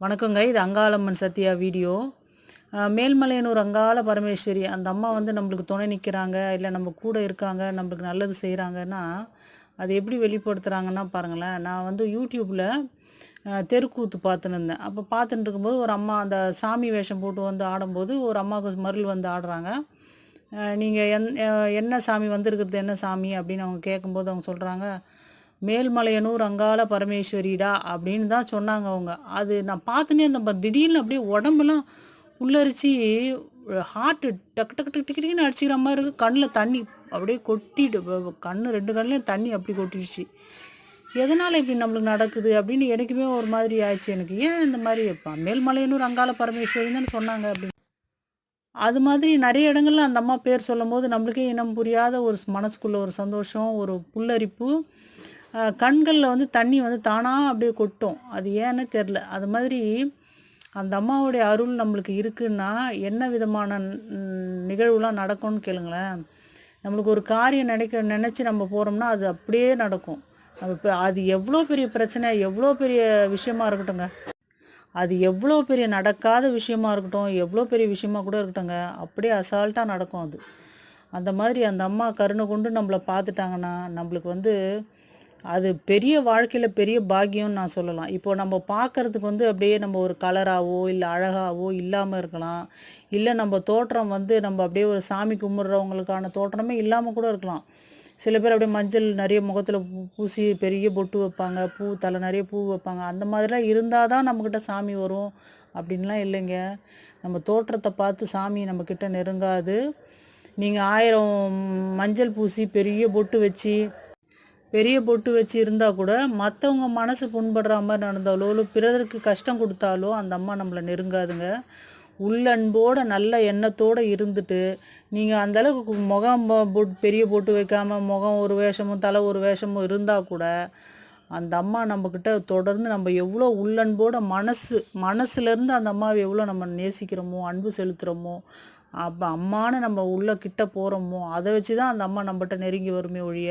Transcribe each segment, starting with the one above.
வணக்கங்க இது அங்காளம்மன் சத்யா வீடியோ மேல்மலையனூர் அங்காள பரமேஸ்வரி அந்த அம்மா வந்து நம்மளுக்கு துணை நிற்கிறாங்க இல்லை நம்ம கூட இருக்காங்க நம்மளுக்கு நல்லது செய்கிறாங்கன்னா அது எப்படி வெளிப்படுத்துகிறாங்கன்னா பாருங்களேன். நான் வந்து யூடியூப்பில் தெருக்கூத்து பார்த்துன்னு இருந்தேன் அப்போ பார்த்துட்டு இருக்கும்போது ஒரு அம்மா அந்த சாமி வேஷம் போட்டு வந்து ஆடும்போது ஒரு அம்மாவுக்கு மருள் வந்து ஆடுறாங்க. நீங்கள் என் என்ன சாமி வந்திருக்கிறது என்ன சாமி அப்படின்னு அவங்க கேட்கும்போது அவங்க சொல்கிறாங்க மேல்மலையனூர் அங்கால பரமேஸ்வரிடா அப்படின்னு தான் சொன்னாங்க அவங்க. அது நான் பார்த்துனே அந்த திடீர்னு அப்படியே உடம்புலாம் உள்ளரிச்சு ஹார்ட்டு டக்கு டக்கு டக்கு டக்கு டக்குன்னு அடிச்சுக்கிற மாதிரி இருக்குது கண்ணில் தண்ணி அப்படியே கொட்டிட்டு கண்ணு ரெண்டு கண்ணிலையும் தண்ணி அப்படி கொட்டிடுச்சு. எதனால் இப்படி நம்மளுக்கு நடக்குது அப்படின்னு எனக்குமே ஒரு மாதிரி ஆயிடுச்சு எனக்கு. ஏன் இந்த மாதிரி இப்போ மேல்மலையனூர் அங்கால பரமேஸ்வரின்னு சொன்னாங்க அப்படின்னு. அது மாதிரி நிறைய இடங்கள்ல அந்த அம்மா பேர் சொல்லும் போது நம்மளுக்கே இனம் புரியாத ஒரு மனசுக்குள்ள ஒரு சந்தோஷம் ஒரு புல்லரிப்பு. கண்களில் வந்து தண்ணி வந்து தானாக அப்படியே கொட்டும். அது ஏன்னு தெரில. அது மாதிரி அந்த அம்மாவுடைய அருள் நம்மளுக்கு இருக்குன்னா என்ன விதமான நிகழ்வுலாம் நடக்கும்னு கேளுங்களேன். நம்மளுக்கு ஒரு காரியம் நினைக்க நினச்சி நம்ம போகிறோம்னா அது அப்படியே நடக்கும். அது இப்போ அது எவ்வளோ பெரிய பிரச்சனை எவ்வளோ பெரிய விஷயமா இருக்கட்டுங்க அது எவ்வளோ பெரிய நடக்காத விஷயமா இருக்கட்டும் எவ்வளோ பெரிய விஷயமா கூட இருக்கட்டுங்க அப்படியே அசால்ட்டாக நடக்கும் அது. அந்த மாதிரி அந்த அம்மா கருணை கொண்டு நம்மளை பார்த்துட்டாங்கன்னா நம்மளுக்கு வந்து அது பெரிய வாழ்க்கையில் பெரிய பாக்கியம்னு நான் சொல்லலாம். இப்போ நம்ம பார்க்கறதுக்கு வந்து அப்படியே நம்ம ஒரு கலராகவோ இல்லை அழகாகவோ இல்லாமல் இருக்கலாம். இல்லை நம்ம தோற்றம் வந்து நம்ம அப்படியே ஒரு சாமி கும்பிட்றவங்களுக்கான தோற்றமே இல்லாமல் கூட இருக்கலாம். சில பேர் அப்படியே மஞ்சள் நிறைய முகத்தில் பூசி பெரிய பொட்டு வைப்பாங்க. பூ தலை நிறைய பூ வைப்பாங்க. அந்த மாதிரிலாம் இருந்தால் தான் நம்மக்கிட்ட சாமி வரும் அப்படின்லாம் இல்லைங்க. நம்ம தோற்றத்தை பார்த்து சாமி நம்மக்கிட்ட நெருங்காது. நீங்கள் ஆயிரம் மஞ்சள் பூசி பெரிய பொட்டு வச்சு பெரிய பொட்டு வச்சு இருந்தால் கூட மற்றவங்க மனசு புண்படுற மாதிரி நடந்தாலோ இல்லை பிறருக்கு கஷ்டம் கொடுத்தாலோ அந்த அம்மா நம்மளை நெருங்காதுங்க. உள்ளன்போட நல்ல எண்ணத்தோடு இருந்துட்டு நீங்கள் அந்தளவுக்கு முகம் பொட்- பெரிய பொட்டு வைக்காமல் முகம் ஒரு வேஷமும் தலை ஒரு வேஷமும் இருந்தால் கூட அந்த அம்மா நம்மக்கிட்ட தொடர்ந்து நம்ம எவ்வளோ உள்ளன்போட மனசு மனசுலேருந்து அந்த அம்மாவை எவ்வளோ நம்ம நேசிக்கிறோமோ அன்பு செலுத்துகிறோமோ அப்போ அம்மான்னு நம்ம உள்ளே கிட்ட போகிறோமோ அதை வச்சு தான் அந்த அம்மா நம்மகிட்ட நெருங்கி வருமே ஒழிய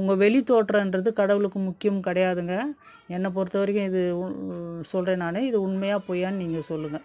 உங்கள் வெளி தோற்றன்றது கடவுளுக்கு முக்கியம் கிடையாதுங்க. என்னை பொறுத்த வரைக்கும் இது சொல்கிறேன் நான். இது உண்மையாக பொய்யான்னு நீங்கள் சொல்லுங்கள்